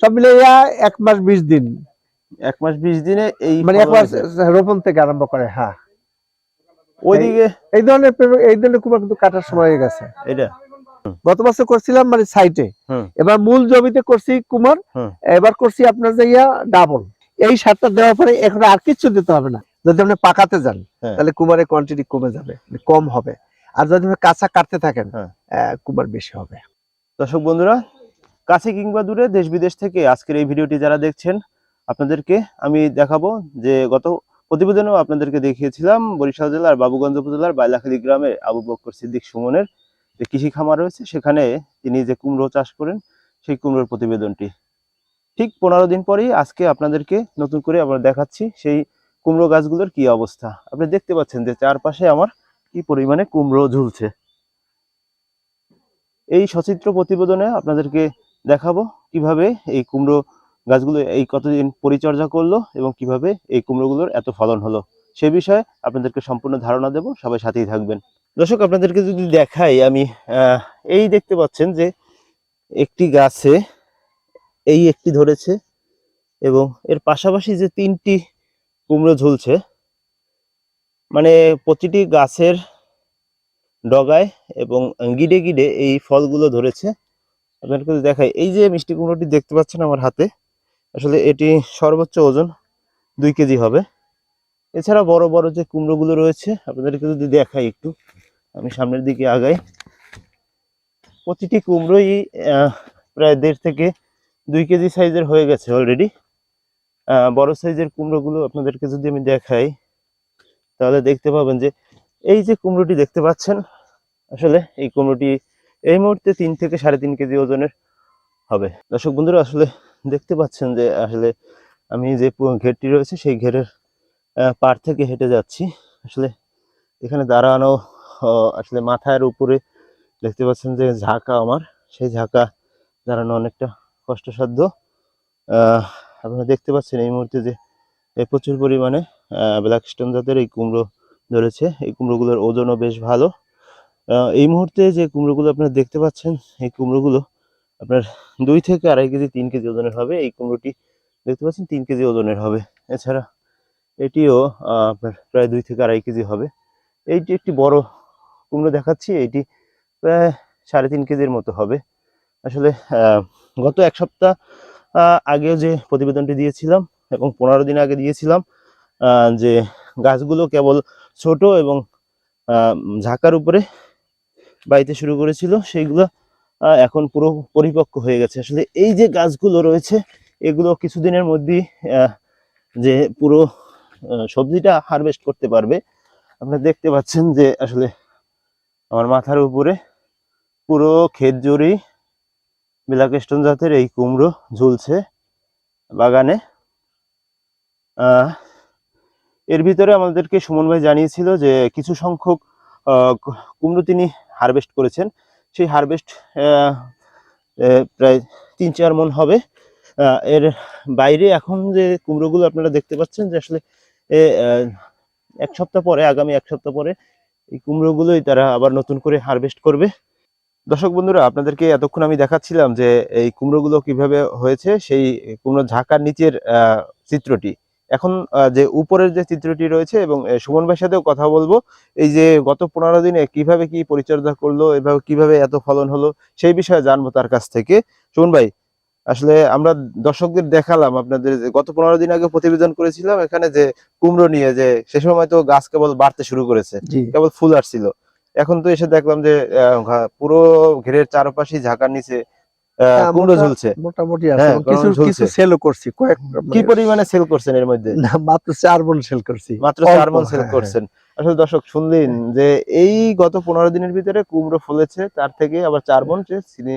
সব মিলে এক মাস বিশ দিন। এক মাস বিশ দিনে এই মানে এক মাস। রোপণ থেকে আরম্ভ করে হ্যাঁ। ওইদিকে এই ধরনের এই ধরনের কুমার কিন্তু কাটার সময় হয়ে গেছে। এটা গত বছর করছিলাম মানে সাইটে। এবার মূল জমিতে করছি কুমার। এবার করছি আপনার যে ইয়া ডাবল। এই সারটা দেওয়ার পরে এখন আর কিছু দিতে হবে না। যদি আপনি পাকাতে যান হ্যাঁ। তাহলে কুমারের কোয়ান্টিটি কমে যাবে মানে কম হবে। আর যদি কাঁচা কাটতে থাকেন হ্যাঁ। আহ, কুমার বেশি হবে। দর্শক বন্ধুরা কাছে কিংবা দূরে দেশ বিদেশ থেকে আজকের এই ভিডিওটি যারা দেখছেন, আপনাদেরকে আমি দেখাবো যে গত প্রতিবেদনেও আপনাদেরকে দেখিয়েছিলাম বরিশাল জেলার বাবুগঞ্জ উপজেলার বাইলাখালী গ্রামে আবু বক্কর সিদ্দিক সুমনের যে কৃষি খামার রয়েছে, সেখানে তিনি যে কুমড়ো চাষ করেন, সেই কুমড়োর প্রতিবেদনটি। ঠিক পনেরো দিন পরেই আজকে আপনাদেরকে নতুন করে আবার দেখাচ্ছি সেই কুমড়ো গাছগুলোর কি অবস্থা। আপনি দেখতে পাচ্ছেন যে চারপাশে আমার কি পরিমাণে কুমড়ো ঝুলছে। এই সচিত্র প্রতিবেদনে আপনাদেরকে দেখাবো কীভাবে এই কুমড়ো গাছগুলো এই কতদিন পরিচর্যা করল এবং কীভাবে এই কুমড়োগুলোর এত ফলন হলো। সে বিষয়ে আপনাদেরকে সম্পূর্ণ ধারণা দেব, সবাই সাথেই থাকবেন। দর্শক, আপনাদেরকে যদি দেখাই আমি এই দেখতে পাচ্ছেন যে একটি গাছে এই একটি ধরেছে এবং এর পাশাপাশি যে তিনটি কুমড়ো ঝুলছে মানে প্রতিটি গাছের ডগায় এবং গিডে গিডে এই ফলগুলো ধরেছে। আপনাদেরকে দেখাই। এই যে মিষ্টি কুমড়োটি দেখতে পাচ্ছেন আমার হাতে, আসলে এটি সর্বোচ্চ ওজন দুই কেজি হবে। এছাড়া বড় বড় যে কুমড়োগুলো রয়েছে আপনাদেরকে যদি দেখাই একটু, আমি সামনের দিকে আগাই। প্রতিটি কুমড়োই প্রায় দেড় থেকে দুই কেজি সাইজের হয়ে গেছে অলরেডি বড় সাইজের কুমড়োগুলো আপনাদেরকে যদি আমি দেখাই, তাহলে দেখতে পাবেন যে, এই যে কুমড়োটি দেখতে পাচ্ছেন, আসলে এই কুমড়োটি এই মুহূর্তে তিন থেকে সাড়ে তিন কেজি ওজনের হবে। দর্শক বন্ধুরা, আসলে দেখতে পাচ্ছেন যে, আসলে আমি যে ঘেরটি রয়েছে, সেই ঘেরের পার থেকে হেঁটে যাচ্ছি। আসলে এখানে দাঁড়ানো আসলে মাথার উপরে দেখতে পাচ্ছেন যে ঝাঁকা আমার। সেই ঝাঁকা দাঁড়ানো অনেকটা কষ্টসাধ্য। আপনারা দেখতে পাচ্ছেন এই মুহূর্তে যে প্রচুর পরিমাণে ব্ল্যাক স্টোন জাতের এই কুমড়ো ধরেছে। এই কুমড়োগুলোর ওজনও বেশ ভালো। এই মুহূর্তে যে কুমড়োগুলো আপনারা দেখতে পাচ্ছেন, এই কুমড়োগুলো আপনার দুই থেকে আড়াই কেজি, তিন কেজি ওজনের হবে। এই কুমড়োটি দেখতে পাচ্ছেন, তিন কেজি ওজনের হবে। এছাড়া এটিও আপনার প্রায় দুই থেকে আড়াই কেজি হবে। এইটি একটি বড় কুমড়ো দেখাচ্ছি, এটি প্রায় সাড়ে তিন কেজির মতো হবে। আসলে গত এক সপ্তাহ আগেও যে প্রতিবেদনটি দিয়েছিলাম এবং পনেরো দিন আগে দিয়েছিলাম যে গাছগুলো কেবল ছোট এবং ঝাঁকার উপরে বাড়িতে শুরু করেছিল, সেইগুলো এখন পুরো পরিপক্ক হয়ে গেছে। আসলে এই যে গাছগুলো রয়েছে, এগুলো কিছুদিনের মধ্যেই যে পুরো সবজিটা হারভেস্ট করতে পারবে। আপনারা দেখতে পাচ্ছেন যে আসলে আমার মাথার উপরে পুরো ক্ষেত বিলাক স্টোন জাতের এই কুমড়ো ঝুলছে বাগানে। এর ভিতরে আমাদেরকে সুমন ভাই জানিয়েছিল যে কিছু সংখ্যক কুমড়ো তিনি হারভেস্ট করেছেন। সেই হারভেস্ট প্রায় তিন চার মন হবে। এর বাইরে এখন যে কুমড়োগুলো আপনারা দেখতে পাচ্ছেন যে আসলে এক সপ্তাহ পরে, আগামী এক সপ্তাহ পরে এই কুমড়োগুলোই তারা আবার নতুন করে হারভেস্ট করবে। দর্শক বন্ধুরা, আপনাদেরকে এতক্ষণ আমি দেখাচ্ছিলাম যে এই কুমড়োগুলো কীভাবে হয়েছে, সেই কুমড়ো ঝাঁকার নিচের চিত্রটি। এখন যে উপরের যে চিত্রটি রয়েছে এবং সুমন ভাইয়ের সাথেও কথা বলব এই যে গত পনেরো দিনে কীভাবে কি পরিচর্যা করল এভাবে কীভাবে এত ফলন হলো সেই বিষয়ে জানব তার কাছ থেকে। সুমন ভাই আসলে আমরা দর্শকদের দেখালাম আপনাদের যে গত পনেরো দিন আগে প্রতিবেদন করেছিলাম এখানে যে কুমড়ো নিয়ে যে সে সময় তো গাছ কেবল বাড়তে শুরু করেছে কেবল ফুল আসছিল। এখন তো এসে দেখলাম যে পুরো ঘেরের চারপাশে ঝাঁকার নিচে কুমড়ো ঝুলছে। মোটামুটি আছে। হ্যাঁ, কিছু কিছু সেলও করছি। কয়েক কি পরিমাণে সেল করছেন এর মধ্যে? না মাত্র চার বোন সেল করছি। মাত্র অল্প, চার মন সেল হ্যাঁ, করছেন। আসলে দর্শক শুনলেন যে এই গত পনেরো দিনের ভিতরে কুমড়ো ফলেছে তার থেকে আবার চার মন চিনি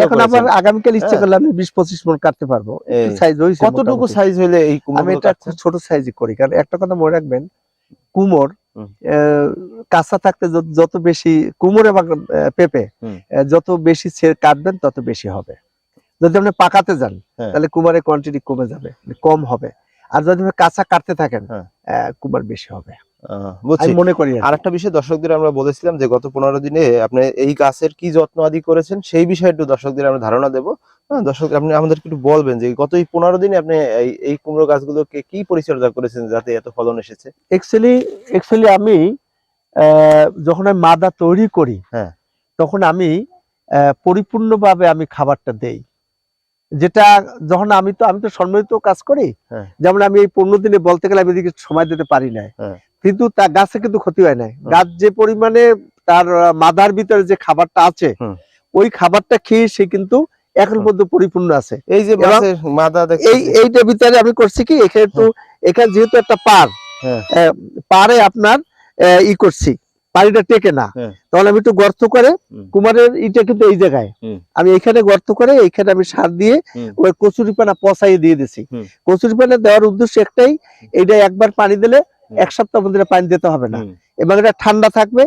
এখন আবার। আগামীকাল ইচ্ছে হ্যাঁ। করলে আমি বিশ পঁচিশ মন কাটতে পারব। সাইজ হয়েছে কতটুকু সাইজ হলে এই আমি এটা ছোট সাইজে করি। কারণ একটা কথা মনে রাখবেন। আহ, কাঁচা থাকতে যত- বেশি কুমোর এবং পেঁপে যত বেশি ছেড়ে কাটবেন তত বেশি হবে যদি আপনি পাকাতে যান হ্যাঁ। তাহলে কুমারের কোয়ান্টিটি কমে যাবে কম হবে আর যদি আপনি কাঁচা কাটতে থাকেন হ্যাঁ। আহ, কুমার বেশি হবে বুঝছি মনে করি আর একটা বিষয় দর্শকদের আমরা বলেছিলাম যে গত পনেরো দিনে আপনি এই গাছের কি যত্ন আদি করেছেন সেই বিষয়ে একটু দর্শকদের আমরা ধারণা দেবো হ্যাঁ দর্শক আপনি আমাদেরকে একটু বলবেন যে গত এই পনেরো দিনে আপনি এই কুমড়ো গাছগুলোকে কি পরিচর্যা করেছেন যাতে এত ফলন এসেছে অ্যাকচুয়ালি অ্যাকচুয়ালি আমি আহ, যখন আমি মাদা তৈরি করি হ্যাঁ। তখন আমি আহ, পরিপূর্ণভাবে আমি খাবারটা দেই যেটা যখন আমি তো আমি তো সম্মিলিত কাজ করি হ্যাঁ। যেমন আমি এই পনেরো দিনে বলতে গেলে আমি এদিকে সময় দিতে পারি না হ্যাঁ। কিন্তু তার গাছে কিন্তু ক্ষতি হয় নাই। গাছ যে পরিমাণে তার মাদার ভিতরে যে খাবারটা আছে ওই খাবারটা খেয়ে সে কিন্তু এখন পর্যন্ত পরিপূর্ণ আছে। এই যে মাদা এই এইটার ভিতরে আমি করছি কি এখানে একটু এখানে যেহেতু একটা পার হ্যাঁ। পারে আপনার ই করছি পানিটা টেকে না। হ্যাঁ। তখন আমি একটু গর্ত করে কুমারের ইটা কিন্তু এই জায়গায়। আমি এখানে গর্ত করে এইখানে আমি সার দিয়ে ওই কচুরি পানা পচাই দিয়ে দিছি। হুম। কচুরি পানা দেওয়ার উদ্দেশ্য একটাই এটা একবার পানি দিলে। এক সপ্তাহ মধ্যে পানি দিতে হবে না। এবং এটা ঠান্ডা থাকবে।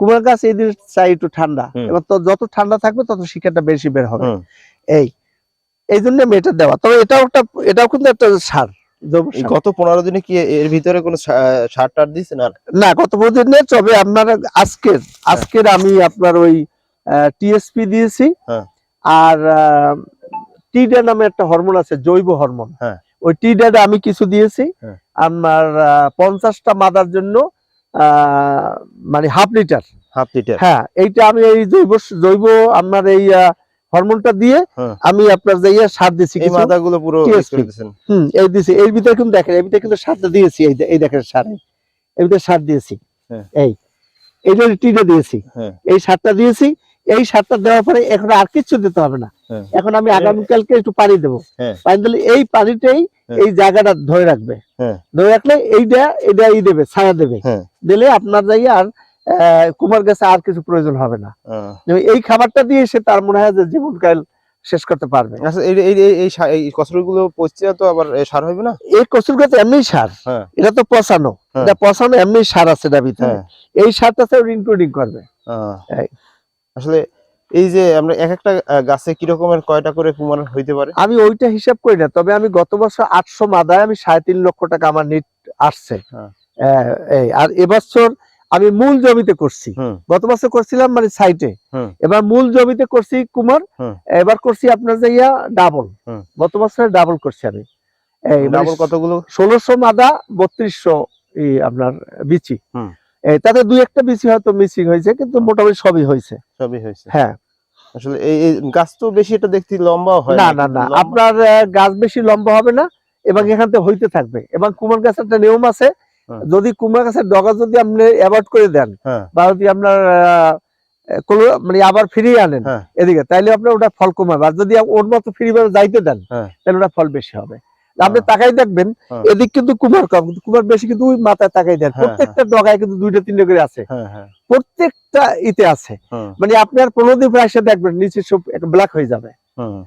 কুমার গাছ এই দিন চাই একটু ঠান্ডা। এবং তো যত ঠান্ডা থাকবে তত শিকারটা বেশি বের হবে। এই এই জন্য আমি এটা দেওয়া। তবে এটাও একটা এটাও কিন্তু একটা সার গত পনেরো দিনে কি এর ভিতরে কোনো সার টার দিয়েছেন আর না গত প্রতিদিনে তবে আপনার আজকের আজকের আমি আপনার ওই টিএসপি দিয়েছি। হ্যাঁ। আর টিডা নামে একটা হরমোন আছে জৈব হরমোন। হ্যাঁ। ওই টিডাটা আমি কিছু দিয়েছি। আমার আহ, পঞ্চাশটা মাদার জন্য মানে হাফ লিটার হাফ লিটার হ্যাঁ এইটা আমি এই জৈব জৈব আপনার এই হরমোনটা দিয়ে হ্যাঁ। আমি আপনার যাইয়া সার দিছি এই কিছু। মাদাগুলো পুরো হুম এই দিছি এর ভিতরে কিন্তু দেখেন এর ভিতরে কিন্তু সারটা দিয়েছি এই এই দেখেন সার এর ভিতরে সার দিয়েছি হ্যাঁ। এই এইটা টিটা দিয়েছি হ্যাঁ। এই সারটা দিয়েছি এই সারটা দেওয়ার পরে এখন আর কিচ্ছু দিতে হবে না। এখন আমি আগামীকালকে একটু পানি দেবো। হ্যাঁ। পানি দিলে এই পানিটাই হ্যাঁ। এই জায়গাটা ধরে রাখবে। হ্যাঁ। ধরে রাখলে এইটা এটা ই দেবে ছায়া দেবে। হ্যাঁ। দিলে আপনার যাই আর কুমার গাছে আর কিছু প্রয়োজন হবে না। এই খাবারটা দিয়ে সে তার মনে হয় যে জীবনকাল শেষ করতে পারবে। আচ্ছা এই এই এই- এই সা- এই কচুরিগুলো পচছে তো আবার সার হবে না? এই কচুর গাছ এমনি সার। হ্যাঁ। এটা তো পচানো। হ্যাঁ। এটা পচানো এমনি সার আছে এটা ভিতরে হ্যাঁ। এই সারটা ইনক্লুডিং করবে। আসলে এই যে আমরা এক একটা গাছে কি রকমের কয়টা করে কুমার হইতে পারে? আমি ওইটা হিসাব করি না তবে আমি গত বছর আটশো মাদায় আমি সাড়ে তিন লক্ষ টাকা আমার নিট আসছে। হ্যাঁ। আর এবছর আমি মূল জমিতে করছি। গত বছর করছিলাম মানে সাইটে। এবার মূল জমিতে করছি কুমার এবার করছি আপনার যাইয়া ডাবল। গত বছরে ডাবল করছি আমি। এই মানে ডাবল কতগুলো? ষোলোশো মাদা বত্রিশশো আপনার বিচি। তাতে দুই একটা বিচি হয়তো মিসিং হয়েছে কিন্তু মোটামুটি সবই হয়েছে। সবই হয়েছে। হ্যাঁ। আসলে এই গাছ তো বেশি এটা দেখতে লম্বা হয় না না না আপনার গাছ বেশি লম্বা হবে না এবং এখান থেকে হইতে থাকবে। এবং কুমার গাছের একটা নিয়ম আছে যদি কুমার গাছের ডগা যদি আপনি অ্যাভয়েড করে দেন হ্যাঁ। বা যদি আপনার মানে আবার ফিরিয়ে আনেন হ্যাঁ। এদিকে তাইলে আপনার ওটা ফল কমাবে আর যদি ওর মতো ফ্রি ভাবে যাইতে দেন হ্যাঁ। তাহলে ওটা ফল বেশি হবে। আপনি হ্যাঁ। তাকাই দেখবেন হ্যাঁ। এদিক কিন্তু কুমার কম কিন্তু কুমার বেশি কিন্তু ওই মাথায় তাকাই দেন। হ্যাঁ, প্রত্যেকটা ডগায় কিন্তু দুইটা তিনটা করে আছে। প্রত্যেকটা ইতে আছে। মানে আপনি আর পনেরো দিন পরে দেখবেন নিচে সব ব্ল্যাক হয়ে যাবে। হুম,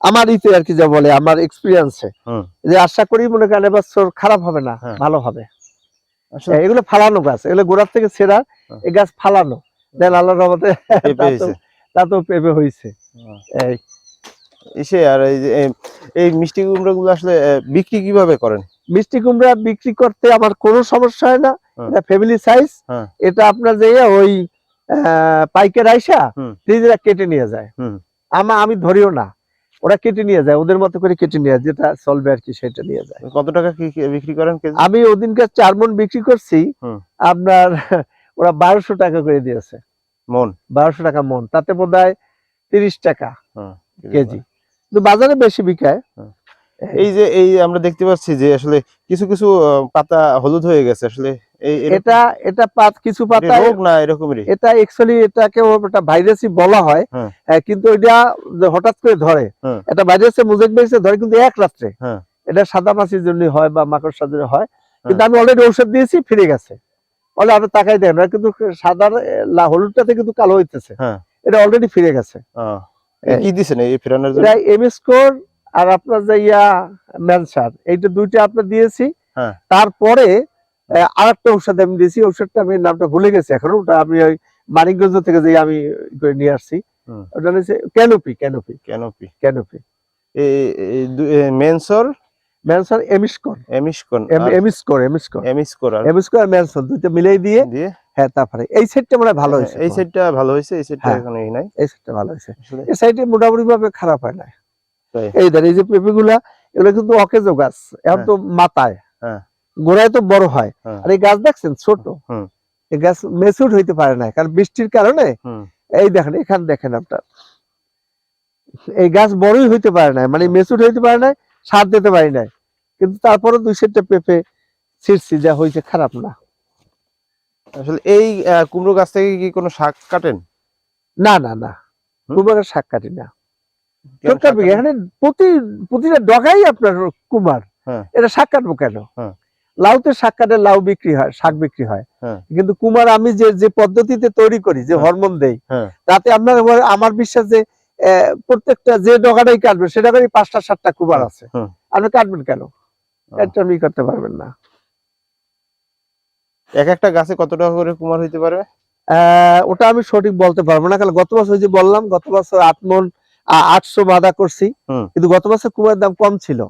আমার ইতে আর কি যা বলে আমার এক্সপিরিয়েন্সে হুম। যে আশা করি মনে করেন এবছর খারাপ হবে না। ভালো হবে। এগুলো ফালানো গাছ এগুলো গোড়ার থেকে ছেঁড়া। এই গাছ ফালানো। দেন আল্লাহ রহমতে তা তো- হয়েছে। তা তো পেঁপে হয়েছে। এই এসে আর এই যে এই- মিষ্টি কুমড়ো গুলো আসলে বিক্রি কীভাবে করেন? মিষ্টি কুমড়া বিক্রি করতে আমার কোনো সমস্যা হয় না। হ্যাঁ। এটা ফ্যামিলি সাইজ। এটা আপনার যে ওই পাইকার আইসা। নিজেরা কেটে নিয়ে যায়। আমা আমি ধরিও না। ওরা কেটে নিয়ে যায় ওদের মতো করে কেটে নিয়ে যায় যেটা চলবে আর কি সেটা নিয়ে যায়। কত টাকা কি বিক্রি করেন আমি ওদিনকার চার মন বিক্রি করছি। আপনার ওরা বারোশো টাকা করে দিয়েছে। মন? বারোশো টাকা মন। তাতে বোধ হয় তিরিশ টাকা হ্যাঁ, কেজি। কিন্তু বাজারে বেশি বিকায় এই যে এই আমরা দেখতে পাচ্ছি যে আসলে কিছু কিছু পাতা হলুদ হয়ে গেছে আসলে। এটা এটা পাত কিছু এটা পাতা রোগ না এরকমই এটা অ্যাকচুয়ালি এটাকে একটা ভাইরাসই বলা হয়। হ্যাঁ। হ্যাঁ, কিন্তু এটা হঠাৎ করে ধরে। হ্যাঁ। এটা ভাইরাসে মুজেক ভাইরাসে ধরে কিন্তু এক রাত্রে। হ্যাঁ। এটা সাদা মাছির জন্য হয় বা মাকড়সার জন্য হয়। কিন্তু আমি অলরেডি ঔষধ দিয়েছি ফিরে গেছে। বলে আপনি তাকাই দেন না কিন্তু সাদা লা- হলুদটাতে কিন্তু কালো হইতেছে। হ্যাঁ। এটা অলরেডি ফিরে গেছে। কি দিছেন এই ফেরানোর জন্য? আর আপনার যে ইয়া ম্যানসার এইটা দুইটা আপনার দিয়েছি। হ্যাঁ। তারপরে আর একটা ঔষধ আমি দিয়েছি ঔষধটা আমি নামটা ভুলে গেছি এখন ওটা আমি ওই মানিকগঞ্জ থেকে যে আমি করে নিয়ে আসছি। ওটা হচ্ছে ক্যানোপি ক্যানোপি ক্যানোপি ক্যানোপি মেনসর ম্যানসন এমিসকর এমিসকন এমিসকর এমিসকর এমিসকর এমিসকর আর ম্যানসন দুইটা মিলাই দিয়ে দিয়ে হ্যাঁ তারপরে। এই সেটটা মানে ভালো হয়েছে এই সাইডটা ভালো হয়েছে এই সাইডটা হ্যাঁ। এখন এই নাই। এই সেটটা ভালো হয়েছে। এই সাইডে মোটামুটি ভাবে খারাপ হয় না এই দেখ এই যে পেঁপে গুলা এগুলো কিন্তু অকেজো গাছ। এখন হ্যাঁ। তো মাথায়। হ্যাঁ। গোড়ায় তো বড় হয়। হ্যাঁ। আর এই গাছ দেখছেন? ছোট। এই গাছ মেচুর হইতে পারে না কারণ বৃষ্টির কারণে এই দেখেন এখানে দেখেন আপনার। এই গাছ বড়ই হইতে পারে না মানে মেচুর হইতে পারে না সার দিতে পারি না কিন্তু তারপরে দুই সেটটা পেঁপে ছিঁড়ছি যা হয়েছে খারাপ না আসলে এই কুমড়ো গাছ থেকে কি কোনো শাক কাটেন না না না হুম? কুমার শাক কাটি না? এখানে প্রতি প্রতিটা ডগাই আপনার কুমার হ্যাঁ। এটা শাক কাটবো কেন হ্যাঁ। লাউতে শাক কাটে লাউ বিক্রি হয় শাক বিক্রি হয় হ্যাঁ। কিন্তু কুমার আমি যে যে পদ্ধতিতে তৈরি করি যে। হরমোন দেই। তাতে আপনার আমার বিশ্বাস যে প্রত্যেকটা যে ডগাটাই কাটবে সেটা করে পাঁচটা সাতটা কুমার হুম, আছে। আপনি কাটবেন কেন? ও। আপনি করতে পারবেন না। এক একটা গাছে কত টাকা করে কুমার হইতে পারে? আহ, ওটা আমি সঠিক বলতে পারব না কারণ গত বছর যে বললাম গত বছর আট মন আটশো বাধা করছি। কিন্তু গত বছর কুমারের দাম কম ছিল।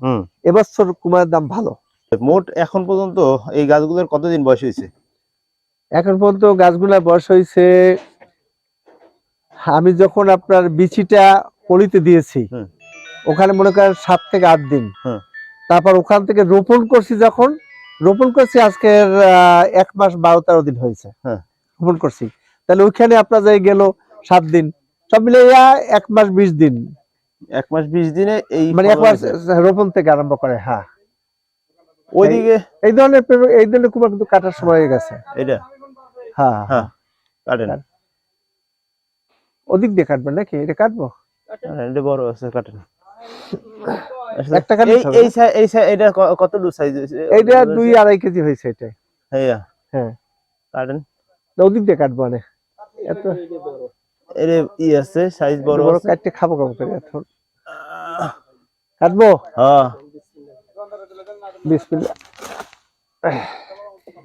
এবছর কুমারের দাম ভালো। মোট এখন পর্যন্ত এই গাছগুলোর কতদিন বয়স হয়েছে? এখন পর্যন্ত গাছগুলার বয়স হয়েছে আমি যখন আপনার বিচিটা পলিতে দিয়েছি ওখানে মনে করেন সাত থেকে আট দিন। তারপর ওখান থেকে রোপণ করছি যখন রোপণ করছি আজকের এক মাস বারো তেরো দিন হয়েছে। হ্যাঁ। রোপণ করছি। তাহলে ওইখানে আপনার যাই গেল সাত দিন সব মিলে এক মাস বিশ দিন। এক মাস বিশ দিনে এই মানে এক মাস রোপণ থেকে আরম্ভ করে হ্যাঁ। ওইদিকে? এই ধরনের এই ধরনের কুমার কিন্তু কাটার সময় হয়ে গেছে। এটা হ্যাঁ। হ্যাঁ কাটেন। কাট। ওদিক দিয়ে কাটবেন নাকি? এটা কাটবো? হ্যাঁ, এটা বড় আছে কাটেন। একটা কাটলে এই এই এটা ক- কতটুকু সাইজ এইটা দুই আড়াই কেজি হয়েছে এটা। হ্যাঁ। হ্যাঁ। কাটেন। ওদিক দিয়ে কাটবো অনেক এত এর ই আছে সাইজ বড় বড় কাটতে খাব খাব করে? এখন কাটবো? হ্যাঁ। বিসমিল্লাহ।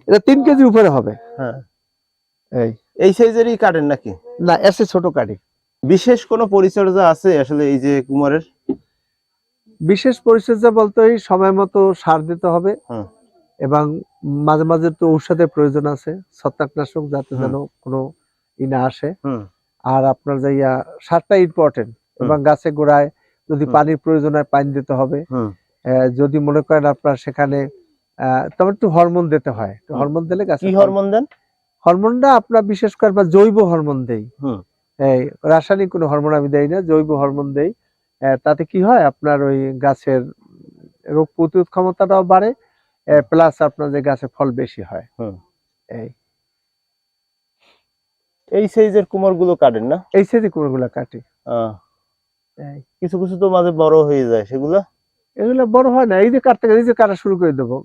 এটা তিন কেজি উপরে হবে। হ্যাঁ। এই। এই সাইজেরই কাটেন নাকি? না এসে ছোট কাটি বিশেষ কোনো পরিচর্যা আছে আসলে এই যে কুমারের? বিশেষ পরিচর্যা বলতে ওই সময় মতো সার দিতে হবে এবং মাঝে মাঝে তো ঔষধের প্রয়োজন আছে ছত্রাকনাশক যাতে যেন কোনো ই না আসে। আর আপনার যাইয়া সারটা ইম্পর্টেন্ট এবং গাছে গোড়ায় যদি পানির প্রয়োজন হয় পানি দিতে হবে। যদি মনে করেন আপনার সেখানে তবে একটু হরমোন দিতে হয়। হরমোন দিলে গাছে কি হরমোন দেন? হরমোনটা আপনার বিশেষ করে জৈব হরমোন দেই। এই রাসায়নিক কোনো হরমোন আমি দেই না জৈব হরমোন দেই। তাতে কি হয়? আপনার ওই গাছের রোগ প্রতিরোধ ক্ষমতাটাও বাড়ে প্লাস আপনার যে গাছে ফল বেশি হয়। এই। এই সাইজের কুমারগুলো কাটেন না? এই সাইজে কোনগুলা কাটি। কিছু কিছু তো মাঝে বড় হয়ে যায় সেগুলো? এগুলো বড় হয় না এই যে কাটতে এই যে কাটা শুরু করে দেবো।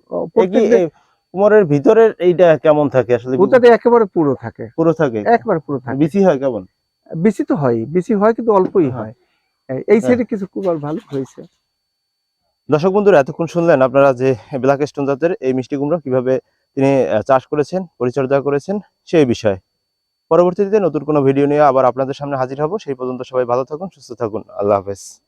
কুমারের ভিতরের এইটা কেমন থাকে? আসলে ভুতাটা একেবারে পুরো থাকে। পুরো থাকে? একবারে পুরো থাকে। বিচি হয় কেমন? বেশি তো হয় বেশি হয় কিন্তু অল্পই হ্যাঁ। হয়। এই- এই সাইডে কিছু কুমার ভালো হয়েছে। দর্শক বন্ধুরা এতক্ষণ শুনলেন আপনারা যে ব্ল্যাক স্টোন জাতের এই মিষ্টি কুমড়া কীভাবে তিনি চাষ করেছেন পরিচর্যা করেছেন সেই বিষয়ে। পরবর্তীতে নতুন কোনো ভিডিও নিয়ে আবার আপনাদের সামনে হাজির হব। সেই পর্যন্ত সবাই ভালো থাকুন সুস্থ থাকুন। আল্লাহ হাফেজ।